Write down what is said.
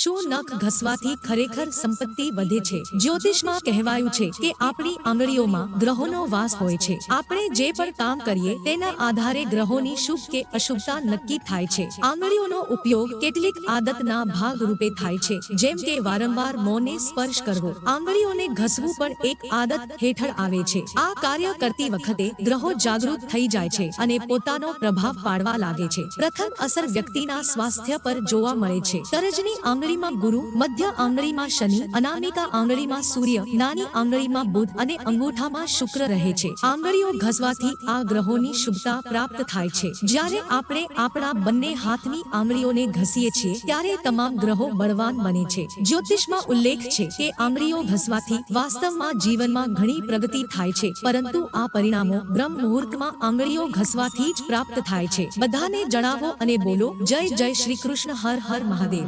શું નખ ઘસવાથી ખરેખર સંપત્તિ વધે છે? જ્યોતિષમાં કહેવાયું છે કે આપણી આંગળીઓમાં ગ્રહોનો વાસ હોય છે. આપણે જે પણ કામ કરીએ તેના આધારે ગ્રહોની શુભ કે અશુભતા નક્કી થાય છે. આંગળીઓનો ઉપયોગ કેટલીક આદતના ભાગ રૂપે થાય છે. જેમ કે વારંવાર મોને સ્પર્શ કરવો. આંગળીઓને ઘસવું પણ એક આદત હેઠળ આવે છે. આ કાર્ય કરતી વખતે ગ્રહો જાગૃત થઈ જાય છે અને પોતાનો પ્રભાવ પાડવા લાગે છે. પ્રથમ અસર વ્યક્તિના સ્વાસ્થ્ય પર જોવા મળે છે તરજની આંગળીમાં ગુરુ, મધ્ય આંગળીમાં શનિ, અનામિકા આંગળીમાં સૂર્ય, નાની આંગળીમાં બુધ અને અંગૂઠામાં શુક્ર રહે છે. આંગળીઓ ઘસવાથી આ ગ્રહોની શુભતા પ્રાપ્ત થાય છે. જ્યારે આપણે આપણા બંને હાથની આંગળીઓને ઘસીએ છીએ, ત્યારે તમામ ગ્રહો બળવાન બને છે. જ્યોતિષમાં ઉલ્લેખ છે કે આંગળીઓ ઘસવાથી વાસ્તવમાં જીવનમાં ઘણી પ્રગતિ થાય છે, પરંતુ આ પરિણામો બ્રહ્મ મુહૂર્તમાં આંગળીઓ ઘસવાથી જ પ્રાપ્ત થાય છે. બધાને જણાવો અને બોલો, જય જય શ્રી કૃષ્ણ, હર હર મહાદેવ.